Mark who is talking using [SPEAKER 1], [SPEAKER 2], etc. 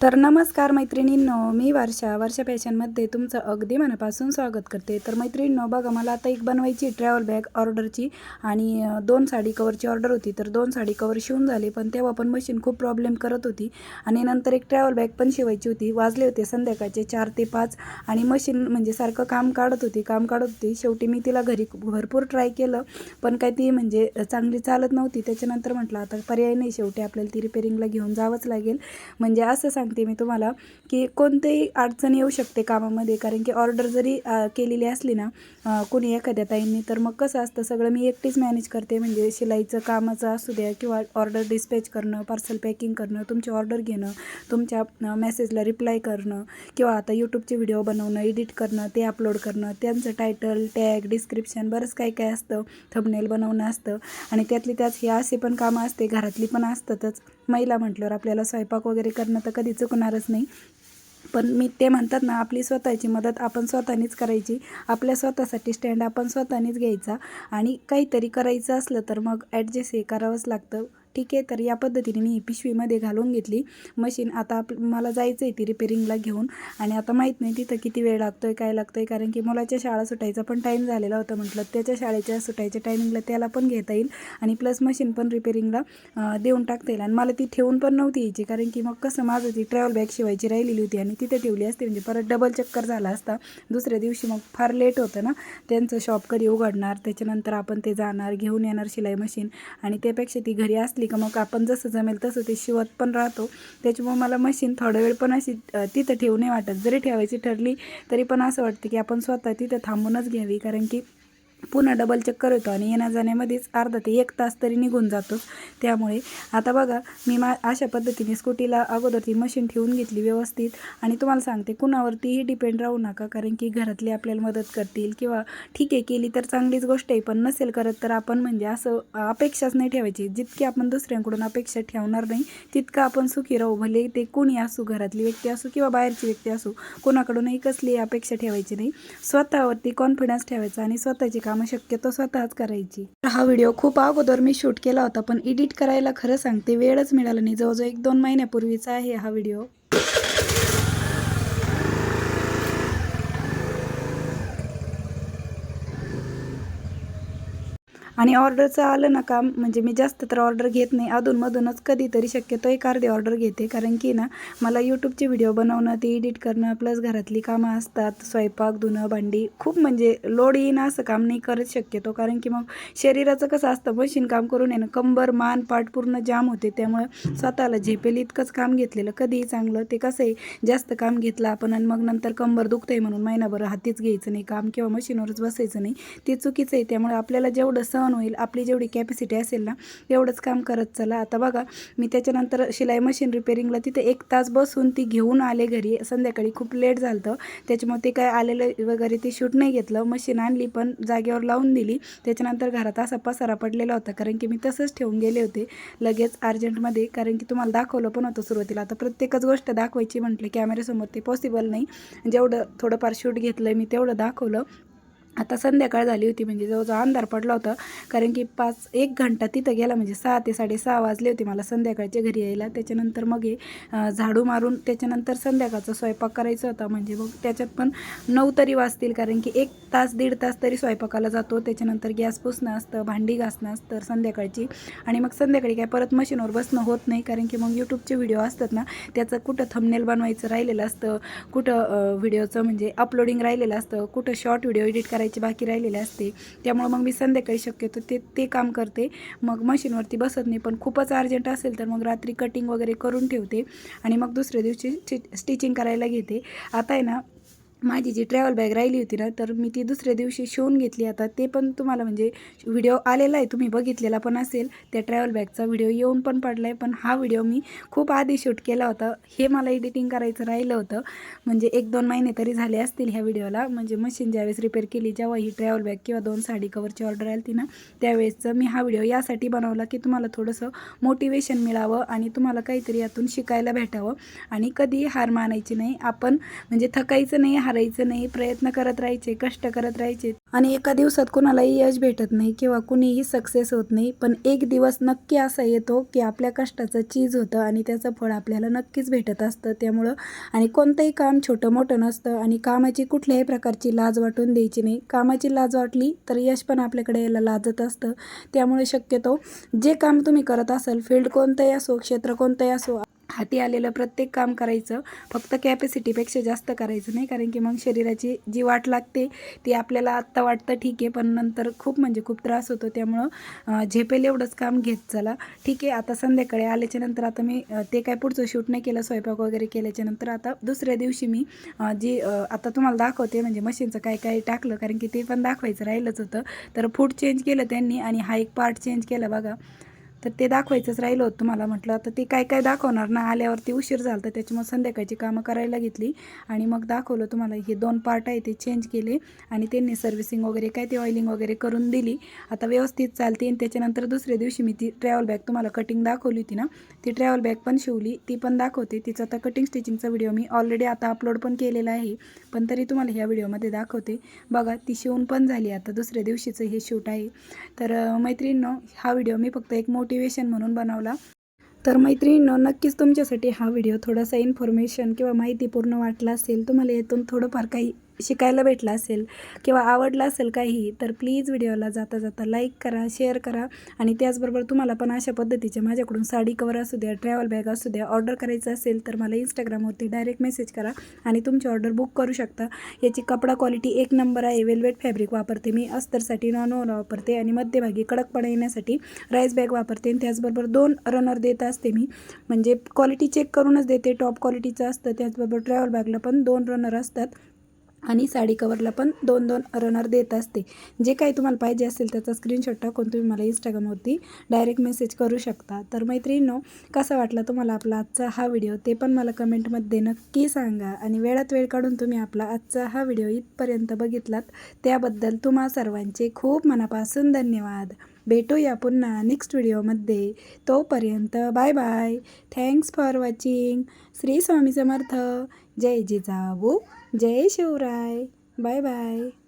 [SPEAKER 1] तर नमस्कार मैत्रिणींनो मी वर्षा. वर्षा फॅशनमध्ये तुमचं अगदी मनापासून स्वागत करते. तर मैत्रिणींनो बघा मला आता एक बनवायची ट्रॅव्हल बॅग ऑर्डरची आणि दोन साडी कवरची ऑर्डर होती. तर दोन साडी कवर शिवून झाले पण तेव्हा पण मशीन खूप प्रॉब्लेम करत होती आणि नंतर एक ट्रॅव्हल बॅग पण शिवायची होती. वाजले होते संध्याकाळचे चार ते पाच आणि मशीन म्हणजे सारखं काम काढत होती. काम काढत होती. शेवटी मी तिला घरी भरपूर ट्राय केलं पण काय ती म्हणजे चांगली चालत नव्हती. त्याच्यानंतर म्हटलं आता पर्याय नाही शेवटी. आपल्याला ती रिपेरिंगला घेऊन जावंच लागेल. म्हणजे असं सांग सांगते मी तुम्हाला की कोणतेही अडचण येऊ शकते कामामध्ये. कारण की ऑर्डर जरी केलेली असली ना कुणी कोणी एखाद्या ताईंनी तर मग कसं असतं सगळं मी एकटीच मॅनेज करते. म्हणजे शिलाईचं कामाचं असू द्या किंवा ऑर्डर डिस्पॅच करणं पार्सल पॅकिंग करणं तुमची ऑर्डर घेणं तुमच्या मेसेजला रिप्लाय करणं किंवा आता यूट्यूबचे व्हिडिओ बनवणं एडिट करणं ते अपलोड करणं त्यांचं टायटल टॅग डिस्क्रिप्शन बरंच काय काय असतं थंबनेल बनवणं असतं. आणि त्यातली त्यात हे असे पण कामं असते घरातली पण असतातच. महिला म्हटल्यावर आपल्याला स्वयंपाक वगैरे करणं तर कधी चुकणारच नाही. पण मी ते म्हणतात ना आपली स्वतःची मदत आपण स्वतःनीच करायची. आपल्या स्वतःसाठी स्टँड आपण स्वतःनीच घ्यायचा आणि काहीतरी करायचं असलं तर मग ॲडजस्ट हे करावंच लागतं. ठीक आहे तर या पद्धतीने मी ही पिशवीमध्ये घालून घेतली. मशीन आता आप मला जायचं आहे ती रिपेरिंगला घेऊन. आणि आता माहीत नाही तिथं किती वेळ लागतो आहे काय लागतो आहे कारण की मुलाच्या शाळा सुटायचा पण टाईम झालेला होता म्हटलं. त्याच्या शाळेच्या सुटायच्या टायमिंगला त्याला पण घेता येईल. आणि प्लस मशीन पण रिपेरिंगला देऊन टाकता येईल. आणि मला ती ठेवून पण नव्हती यायची कारण की मग कसं माझं ती ट्रॅव्हल बॅग शिवायची राहिलेली होती आणि तिथे ठेवली असते. म्हणजे परत डबल चक्कर झाला असता. दुसऱ्या दिवशी मग फार लेट होतं ना. त्यांचं शॉप कधी उघडणार त्याच्यानंतर आपण ते जाणार घेऊन येणार शिलाई मशीन आणि त्यापेक्षा ती घरी असली का मग आपण जसं जमेल तसं ते शिवत पण राहतो. त्याच्यामुळे मला मशीन थोडा वेळ पण अशी तिथं ठेवू नाही वाटत. जरी ठेवायची ठरली तरी पण असं वाटतं की आपण स्वतः तिथं थांबूनच घ्यावी. कारण की पुन्हा डबल चेक करतो आणि येण्या जाण्यामध्येच अर्धा ते एक तास तरी निघून जातो. त्यामुळे आता बघा मी मा अशा पद्धतीने स्कूटीला अगोदर ती मशीन ठेवून घेतली व्यवस्थित. आणि तुम्हाला सांगते कुणावरतीही डिपेंड राहू नका कारण की घरातले आपल्याला मदत करतील किंवा ठीक आहे केली तर चांगलीच गोष्ट आहे पण नसेल करत तर आपण म्हणजे असं अपेक्षाच नाही ठेवायची. जितकी आपण दुसऱ्यांकडून अपेक्षा ठेवणार नाही तितकं आपण सुखी राहू. भले ते कोणी असू घरातली व्यक्ती असू किंवा बाहेरची व्यक्ती असू कोणाकडूनही कसली अपेक्षा ठेवायची नाही. स्वतःवरती कॉन्फिडन्स ठेवायचा आणि स्वतःची कामं शक्यतो स्वतःच करायची. तर हा व्हिडिओ खूप अगोदर मी शूट केला होता पण एडिट करायला खरं सांगते वेळच मिळाला नाही. जवळजवळ एक दोन महिन्यापूर्वीचा आहे हा व्हिडिओ. आणि ऑर्डरचं आलं ना काम म्हणजे मी जास्त तर ऑर्डर घेत नाही. अधूनमधूनच कधीतरी शक्यतो एक अर्धी ऑर्डर घेते. कारण की ना मला यूट्यूबचे व्हिडिओ बनवणं ते एडिट करणं प्लस घरातली कामं असतात स्वयंपाक धुणं भांडी खूप म्हणजे लोड येईन असं काम नाही करत शक्यतो. कारण की मग शरीराचं कसं असतं मशीन काम करून आहे ना कंबर मान पाठ पूर्ण जाम होते. त्यामुळे स्वतःला झेपेल इतकंच काम घेतलेलं. कधीही चांगलं ते कसं आहे जास्त काम घेतलं आपण आणि मग नंतर कंबर दुखतंय म्हणून महिनाभर हातीच घ्यायचं नाही. काम किंवा मशीनवरच बसायचं नाही. ते चुकीचं आहे. त्यामुळे आपल्याला जेवढं सहन होईल. आपली जेवढी कॅपॅसिटी असेल ना तेवढंच काम करत चला. आता बघा मी त्याच्यानंतर शिलाई मशीन रिपेरिंगला तिथे एक तास बसून ती घेऊन आले घरी. संध्याकाळी खूप लेट झालं त्याच्यामुळे ते काय आलेलं वगैरे ते शूट नाही घेतलं. मशीन आणली पण जागेवर लावून दिली. त्याच्यानंतर घरात असा पसारा पडलेला होता. कारण की मी तसंच ठेवून गेले होते लगेच अर्जंटमध्ये. कारण की तुम्हाला दाखवलं पण होतं सुरुवातीला. आता प्रत्येकच गोष्ट दाखवायची म्हटलं कॅमेऱ्यासमोर ते पॉसिबल नाही. जेवढं थोडंफार शूट घेतलं मी तेवढं दाखवलं. आता संध्याकाळ झाली होती म्हणजे जवळजवळ अंधार पडला होता. कारण की पाच एक घंटा तिथं गेला म्हणजे सहा ते साडेसहा वाजले होते मला संध्याकाळच्या घरी यायला. त्याच्यानंतर मग हे झाडू मारून त्याच्यानंतर संध्याकाळचा स्वयंपाक करायचा होता. म्हणजे मग त्याच्यात पण नऊ तरी वाजतील कारण की एक तास दीड तास तरी स्वयंपाकाला जातो. त्याच्यानंतर गॅस पुसणं असतं भांडी घासणं असतं संध्याकाळची. आणि मग संध्याकाळी काय परत मशीनवर बसणं होत नाही कारण की मग यूट्यूबचे व्हिडिओ असतात ना त्याचं कुठं थंबनेल बनवायचं राहिलेलं असतं कुठं व्हिडिओचं म्हणजे अपलोडिंग राहिलेलं असतं कुठं शॉर्ट व्हिडिओ एडिट करायचं बाकी राहिलेले असते. त्यामुळं मग मी संध्याकाळी शक्यतो ते ते काम करते. मग मशीनवरती बसत नाही पण खूपच अर्जंट असेल तर मग रात्री कटिंग वगैरे करून ठेवते. आणि मग दुसऱ्या दिवशी स्टिचिंग करायला घेते. आता आहे ना माझी जी ट्रॅव्हल बॅग राहिली होती ना तर मी ती दुसऱ्या दिवशी शिवून घेतली. आता ते पण तुम्हाला म्हणजे व्हिडिओ आलेला आहे तुम्ही बघितलेला पण असेल. त्या ट्रॅव्हल बॅगचा व्हिडिओ येऊन पण पडला आहे पण हा व्हिडिओ मी खूप आधी शूट केला होता. हे मला एडिटिंग करायचं राहिलं होतं. म्हणजे एक दोन महिने तरी झाले असतील ह्या व्हिडिओला म्हणजे मशीन ज्यावेळेस रिपेअर केली जेव्हा ही ट्रॅव्हल बॅग किंवा दोन साडी कवरची ऑर्डर आली ती ना त्यावेळेसचं मी हा व्हिडिओ यासाठी बनवला की तुम्हाला थोडंसं मोटिवेशन मिळावं आणि तुम्हाला काहीतरी यातून शिकायला भेटावं. आणि कधी हार मानायची नाही. आपण म्हणजे थकायचं नाही हारायचं नाही प्रयत्न करत राहायचे कष्ट करत राहायचे. आणि एका दिवसात कुणालाही यश भेटत नाही किंवा कुणीही सक्सेस होत नाही. पण एक दिवस नक्की असा येतो की आपल्या कष्टाचं चीज होतं आणि त्याचं फळ आपल्याला नक्कीच भेटत असतं. त्यामुळं आणि कोणतंही काम छोटं मोठं नसतं आणि कामाची कुठल्याही प्रकारची लाज वाटून द्यायची नाही. कामाची लाज वाटली तर यश पण आपल्याकडे यायला लाजत असतं. त्यामुळे शक्यतो जे काम तुम्ही करत असाल फील्ड कोणतंही असो क्षेत्र कोणतंही असो हाती आलेलं प्रत्येक काम करायचं फक्त कॅपॅसिटीपेक्षा जास्त करायचं नाही. कारण की मग शरीराची जी वाट लागते ती आपल्याला आत्ता वाटतं ठीक आहे पण नंतर खूप म्हणजे खूप त्रास होतो. त्यामुळं झेपेल एवढंच काम घेत चला. ठीक आहे आता संध्याकाळी आल्याच्यानंतर आता मी ते काय पुढचं शूट नाही केलं स्वयंपाक वगैरे केल्याच्यानंतर आता दुसऱ्या दिवशी मी जी आता तुम्हाला दाखवते म्हणजे मशीनचं काय काय टाकलं कारण की ते पण दाखवायचं राहिलंच होतं. तर फूड चेंज केलं त्यांनी आणि हा एक पार्ट चेंज केला बघा. तर ते दाखवायचंच राहिलं होतं तुम्हाला म्हटलं तर ते काय काय दाखवणार? ना आल्यावरती उशीर झाला तर त्याच्यामुळे संध्याकाळची कामं करायला घेतली आणि मग दाखवलं तुम्हाला हे दोन पार्ट आहे ते चेंज केले आणि त्यांनी सर्व्हिसिंग वगैरे काय ते ऑइलिंग वगैरे करून दिली. आता व्यवस्थित चालते आणि त्याच्यानंतर दुसऱ्या दिवशी मी ती ट्रॅव्हल बॅग तुम्हाला कटिंग दाखवली होती ना ती ट्रॅव्हल बॅग पण शिवली ती पण दाखवते. तिचा आता कटिंग स्टिचिंगचा व्हिडिओ मी ऑलरेडी आता अपलोड पण केलेला आहे पण तरी तुम्हाला ह्या व्हिडिओमध्ये दाखवते. बघा ती शिवून पण झाली आता दुसऱ्या दिवशीचं हे शूट आहे. तर मैत्रिणीनं मैत्रिणींनो हा व्हिडिओ मी फक्त एक मोटिवेशन म्हणून बनवला. तर मैत्रिणींनो नक्कीच तुमच्यासाठी हा व्हिडिओ थोडासा इन्फॉर्मेशन किंवा माहितीपूर्ण वाटला असेल. तुम्हाला यातून थोडंफार काही शिकायला भेटला असेल किंवा आवडलं असेल काही तर प्लीज व्हिडिओला जाता जाता लाईक करा शेअर करा आणि त्याचबरोबर तुम्हाला पण अशा पद्धतीचे माझ्याकडून साडी कवर असू द्या ट्रॅव्हल बॅग असू द्या ऑर्डर करायचं असेल तर मला इंस्टाग्रामवरती डायरेक्ट मेसेज करा आणि तुमची ऑर्डर बुक करू शकता. याची कपडा क्वालिटी एक नंबर आहे वेल्वेट फॅब्रिक वापरते मी अस्तरसाठी नॉन ओन वापरते आणि मध्यभागी कडकपणा येण्यासाठी राईस बॅग वापरते आणि त्याचबरोबर दोन रनर देत असते मी. म्हणजे क्वालिटी चेक करूनच देते टॉप क्वालिटीचं असतं त्याचबरोबर ट्रॅव्हल बॅगला पण दोन रनर असतात. आणि साडी कवरला पण दोन दोन रनर देत असते. जे काही तुम्हाला पाहिजे असेल त्याचा स्क्रीनशॉट टाकून तुम्ही मला इंस्टाग्रामवरती डायरेक्ट मेसेज करू शकता. तर मैत्रिणींनो कसा वाटला तुम्हाला आपला आजचा हा व्हिडिओ ते पण मला कमेंटमध्ये नक्की सांगा. आणि वेळात वेळ काढून तुम्ही आपला आजचा हा व्हिडिओ इथपर्यंत बघितलात त्याबद्दल तुम्हा सर्वांचे खूप मनापासून धन्यवाद. भेटूया पुन्हा नेक्स्ट व्हिडिओमध्ये तोपर्यंत bye bye thanks for watching Shri Swami Samarth. जय जिजाऊ. जय शिवराय. Bye bye.